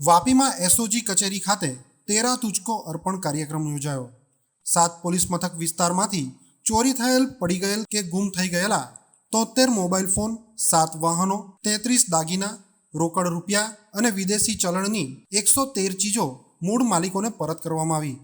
વાપીમાં SOG કચેરી ખાતે તેરા તુચકો અર્પણ કાર્યક્રમ યોજાયો. સાત પોલીસ મથક વિસ્તારમાંથી ચોરી થયેલ, પડી ગયેલ કે ગુમ થઈ ગયેલા તોતેર મોબાઈલ ફોન, સાત વાહનો, તેત્રીસ દાગીના, રોકડ રૂપિયા અને વિદેશી ચલણની એકસો તેર ચીજો મૂળ માલિકોને પરત કરવામાં આવી.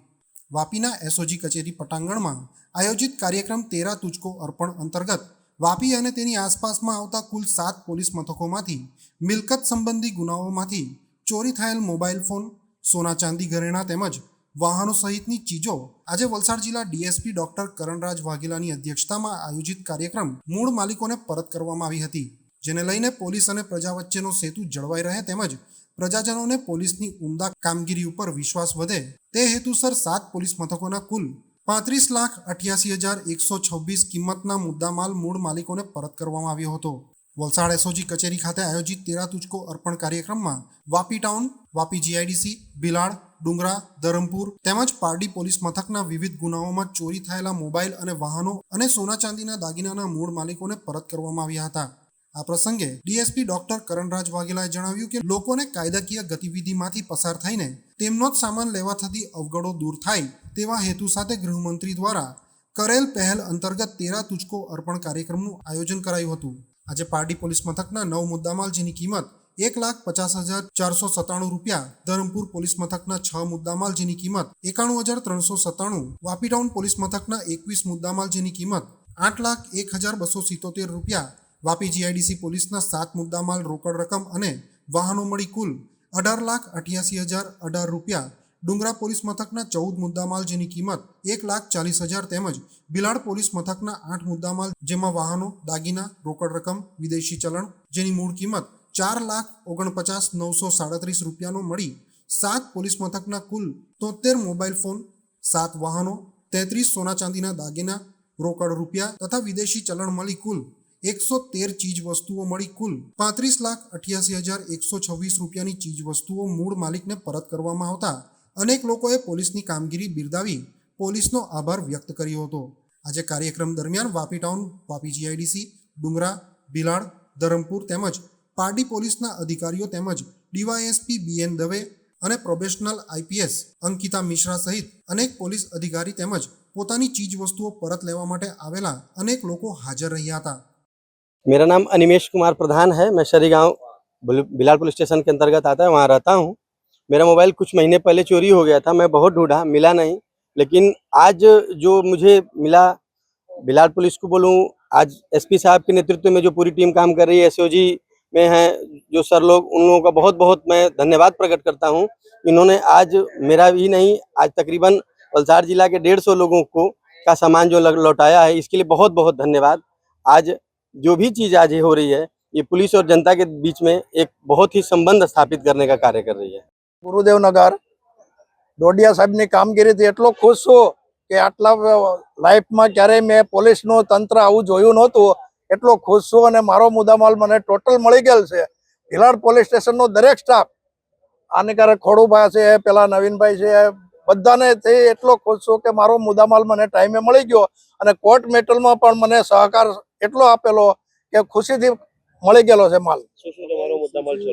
વાપીના એસઓજી કચેરી પટાંગણમાં આયોજિત કાર્યક્રમ તેરા તુચકો અર્પણ અંતર્ગત વાપી અને તેની આસપાસમાં આવતા કુલ સાત પોલીસ મથકોમાંથી મિલકત સંબંધી ગુનાઓમાંથી ચોરી થયેલ મોબાઈલ ફોન, સોના ચાંદી ઘરેણા તેમજ વાહનો સહિતની ચીજો આજે વલસાડ જિલ્લા ડીએસપી ડોક્ટર કરણરાજ વાઘેલાની અધ્યક્ષતામાં આયોજિત કાર્યક્રમ મૂળ માલિકોને પરત કરવામાં આવી હતી, જેને લઈને પોલીસ અને પ્રજા વચ્ચેનો સેતુ જળવાઈ રહે તેમજ પ્રજાજનોને પોલીસની ઉમદા કામગીરી ઉપર વિશ્વાસ વધે તે હેતુસર સાત પોલીસ મથકોના કુલ પાંત્રીસ લાખ અઠ્યાસી હજાર એકસો છવ્વીસ કિંમતના મુદ્દામાલ મૂળ માલિકોને પરત કરવામાં આવ્યો હતો. વલસાડ એસઓજી કચેરી ખાતે આયોજિત તેરા તુચકો અર્પણ કાર્યક્રમમાં વાપી ટાઉન, વાપી જીઆઈડીસી ભિલાડ ડુંગરા, ધરમપુર તેમજ પારડી પોલીસ મથકના વિવિધ ગુનાઓમાં ચોરી થયેલા મોબાઈલ અને વાહનો અને સોના ચાંદીના દાગીનાના મૂળ માલિકોને પરત કરવામાં આવ્યા હતા. આ પ્રસંગે ડીએસપી ડોક્ટર કરણરાજ વાઘેલાએ જણાવ્યું કે લોકોને કાયદાકીય ગતિવિધિમાંથી પસાર થઈને તેમનો જ સામાન લેવા થતી અવગડો દૂર થાય તેવા હેતુ સાથે ગૃહમંત્રી દ્વારા કરેલ પહેલ અંતર્ગત તેરા તુચકો અર્પણ કાર્યક્રમનું આયોજન કરાયું હતું. આજે પારડી પોલીસ મથકના નવ મુદ્દામાલ જેની કિંમત એક લાખ પચાસ હજાર ચારસો સત્તાણું રૂપિયા, ધરમપુર પોલીસ મથકના છ મુદ્દામાલ જેની કિંમત એકાણું હજાર ત્રણસો સત્તાણું, વાપી ટાઉન પોલીસ મથકના એકવીસ મુદ્દામાલ જેની કિંમત આઠ લાખ એક હજાર બસો સિત્તોતેર રૂપિયા, વાપી જીઆઈડીસી પોલીસના સાત મુદ્દામાલ રોકડ રકમ અને વાહનો મળી કુલ અઢાર લાખ અઠ્યાસી હજાર અઢાર રૂપિયા ડુંગરા પોલીસ મથકના ચૌદ મુદ્દામાલ જેની કિંમત એક લાખ ચાલીસ હજાર તેમજ બિલાડ પોલીસ મથકના આઠ મુદ્દામાલ જેમાં વાહનો, દાગીના, રોકડ રકમ, વિદેશી ચલણ જેની મૂળ કિંમત ચાર લાખ ઓગણપચાસ નવસો સાડત્રીસ રૂપિયાનો મળી. સાત પોલીસ મથકના કુલ તોતેર મોબાઈલ ફોન, સાત વાહનો, તેત્રીસ સોના ચાંદીના દાગીના, રોકડ રૂપિયા તથા વિદેશી ચલણ મળી કુલ એકસો તેર ચીજ વસ્તુઓ મળી કુલ પાંત્રીસ લાખ અઠ્યાસી હજાર એકસો છવ્વીસ રૂપિયાની ચીજ વસ્તુઓ મૂળ માલિકને પરત કરવામાં આવતા અનેક લોકોએ પોલીસની કામગીરી બિરદાવી પોલીસનો આભાર વ્યક્ત કર્યો હતો આજે કાર્યક્રમ દરમિયાન વાપી ટાઉન વાપી જીઆઈડીસી ડુંગરા ભિલાડ ધરમપુર તેમજ પારડી પોલીસના અધિકારીઓ તેમજ ડીવાયએસપી બીએન દવે અને પ્રોબેશનલ આઈપીએસ અંકિતા મિશ્રા સહિત અનેક પોલીસ અધિકારી તેમજ પોતાની ચીજ વસ્તુઓ પરત લેવા માટે આવેલા અનેક લોકો હાજર રહ્યા હતા मेरा नाम अनिमेश कुमार प्रधान है मैं शरी गाँव बिलाल पुलिस स्टेशन के अंतर्गत आता है वहाँ रहता हूँ मेरा मोबाइल कुछ महीने पहले चोरी हो गया था, मैं बहुत ढूंढा, मिला नहीं। लेकिन आज जो मुझे मिला, बिलाल पुलिस को बोलूँ, आज एसपी साहब के नेतृत्व में जो पूरी टीम काम कर रही है, एसओजी में है, जो सर लोग, उन लोगों का बहुत बहुत मैं धन्यवाद प्रकट करता हूँ। इन्होंने आज मेरा भी नहीं, आज तकरीबन वलसाड़ जिला के डेढ़ सौ लोगों को, का सामान जो लौटाया है, इसके लिए बहुत बहुत धन्यवाद। आज जो भी चीज़ आज हो रही है, ये पुलिस और जनता के बीच में एक बहुत ही संबंध स्थापित करने का कार्य कर रही है। ગુરુદેવનગર. ડોડિયા સાહેબની કામગીરીથી એટલો ખુશ છું કે આટલા લાઈફમાં ક્યારેય મેં પોલીસનું તંત્ર આવું જોયું નહોતું. એટલો ખુશ છું અને મારો મુદ્દામાલ મને ટોટલ મળી ગયેલ છે. ભિલાડ પોલીસ સ્ટેશનનો દરેક સ્ટાફ આનેકારે ખોડુભાઈ છે પેલા નવીનભાઈ છે બધાને તે એટલો ખુશ છું કે મારો મુદ્દામાલ મને ટાઈમે મળી ગયો અને કોર્ટ મેટલમાં પણ મને સહકાર એટલો આપેલો કે ખુશીથી મળી ગયેલો છે માલ.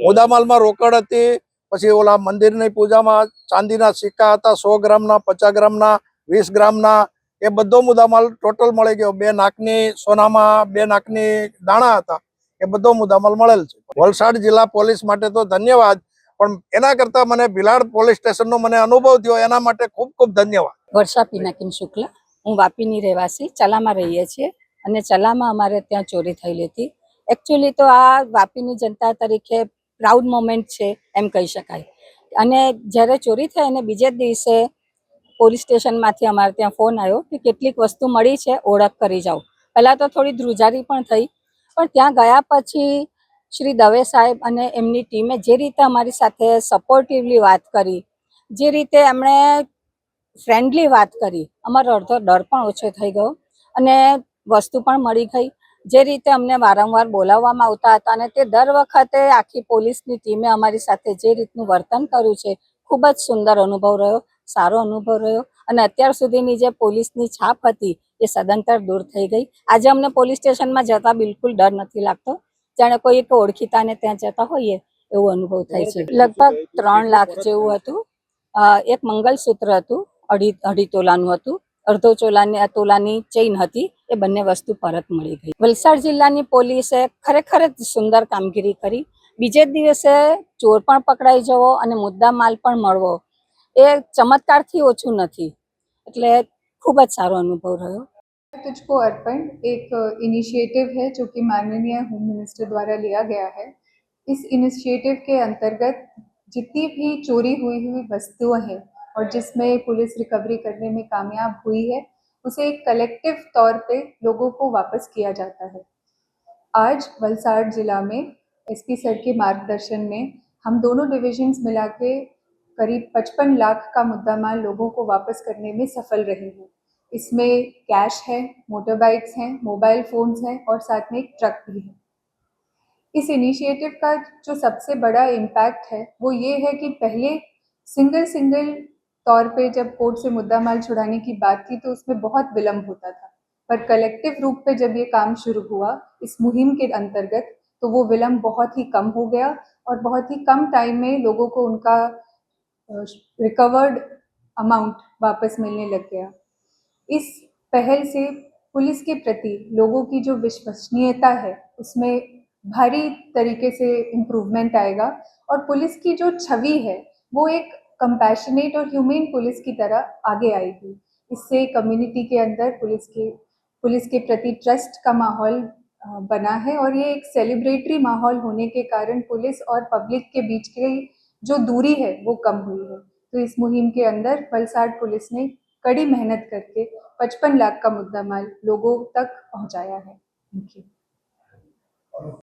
મુદ્દામાલમાં રોકડ હતી પછી ઓલા મંદિરની પૂજામાં ચાંદીના સિક્કા હતા, સો ગ્રામના, પચાસ ગ્રામના, વીસ ગ્રામના, એ બધો મુદ્દામાલ ટોટલ મળી ગયો. બે નાકની સોનામાં બે નાકની દાણા હતા, એ બધો મુદ્દામાલ મળેલ છે. વલસાડ જિલ્લા પોલીસ માટે તો ધન્યવાદ, પણ એના કરતા મને ભિલાડ પોલીસ સ્ટેશનનો મને અનુભવ થયો, એના માટે ખૂબ ખૂબ ધન્યવાદ. વર્ષા પિનાકીન શુક્લ, હું વાપીની રહેવાસી, ચલામાં રહીએ છીએ અને ચલામાં અમારે ત્યાં ચોરી થયેલી હતી. એકચ્યુઅલી તો આ વાપીની જનતા તરીકે પ્રાઉડ મોમેન્ટ છે, એમ કહી શકાય. અને જ્યારે ચોરી થઈ અને બીજે જ દિવસે પોલીસ સ્ટેશનમાંથી અમારે ત્યાં ફોન આવ્યો કે કેટલીક વસ્તુ મળી છે, ઓળખ કરી જાઓ. પહેલાં તો થોડી ધ્રુજારી પણ થઈ, પણ ત્યાં ગયા પછી શ્રી દવે સાહેબ અને એમની ટીમે જે રીતે અમારી સાથે સપોર્ટિવલી વાત કરી, જે રીતે એમણે ફ્રેન્ડલી વાત કરી, અમારો અડધો ડર પણ ઓછો થઈ ગયો અને વસ્તુ પણ મળી ગઈ. જે રીતે અમને વારંવાર બોલાવવામાં આવતા હતા અને તે દર વખતે આખી પોલીસની ટીમે અમારી સાથે જે રીતનું વર્તન કર્યું છે, ખૂબ જ સુંદર અનુભવ રહ્યો, સારો અનુભવ રહ્યો અને અત્યાર સુધીની જે પોલીસની છાપ હતી એ સદંતર દૂર થઈ ગઈ. આજે અમને પોલીસ સ્ટેશનમાં જતા બિલકુલ ડર નથી લાગતો. જાણે કોઈ એક ઓળખીતાને ત્યાં જતા હોઈએ એવો અનુભવ થાય છે. લગભગ ત્રણ લાખ જેવું હતું. એક મંગલસૂત્ર હતું, અઢી અઢી તોલાનું હતું. અડધો ચોલાની તોલાની ચેઇન હતી એ બંને વસ્તુ પરત મળી ગઈ વલસાડ જિલ્લાની પોલીસે ખરેખર જ સુંદર કામગીરી કરી બીજે જ દિવસે ચોર પણ પકડાઈ જવો અને મુદ્દા માલ પણ મળવો એ ચમત્કારથી ઓછું નથી એટલે ખૂબ જ સારો અનુભવ રહ્યો तुझको अर्पण एक इनिशिएटिव है जो कि माननीय होम मिनिस्टर द्वारा लिया गया है इस इनिशिएटिव के अंतर्गत जितनी भी चोरी हुई हुई वस्तुएं हैं और जिसमें पुलिस रिकवरी करने में कामयाब हुई है, उसे एक कलेक्टिव तौर पे लोगों को वापस किया जाता है। आज वलसाड़ जिला में एसपी सर के मार्गदर्शन में हम दोनों डिविजन्स मिला के करीब 55 लाख का मुद्दा माल लोगों को वापस करने में सफल रहे हैं। इसमें कैश है मोटर बाइक्स हैं मोबाइल फ़ोन्स हैं और साथ में एक ट्रक भी है। इस इनिशिएटिव का जो सबसे बड़ा इम्पैक्ट है, वो ये है कि पहले सिंगल सिंगल तौर पे जब कोर्ट से मुद्दा माल छुड़ाने की बात थी तो उसमें बहुत विलम्ब होता था। पर कलेक्टिव रूप पे जब ये काम शुरू हुआ, इस मुहिम के अंतर्गत तो वो विलम्ब बहुत ही कम हो गया और बहुत ही कम टाइम में लोगों को उनका रिकवर्ड अमाउंट वापस मिलने लग गया। इस पहल से पुलिस के प्रति लोगों की जो विश्वसनीयता है, उसमें भारी तरीके से इम्प्रूवमेंट आएगा और पुलिस की जो छवि है, वो एक कंपैशनेट और ह्यूमेन पुलिस की तरह आगे आएगी। इससे कम्युनिटी के अंदर पुलिस के पुलिस के प्रति ट्रस्ट का माहौल बना है और ये एक सेलिब्रेटरी माहौल होने के कारण पुलिस और पब्लिक के बीच की जो दूरी है, वो कम हुई है। तो इस मुहिम के अंदर वलसाड़ पुलिस ने कड़ी मेहनत करके 55 लाख का मुद्दा माल लोगों तक पहुँचाया है। Thank you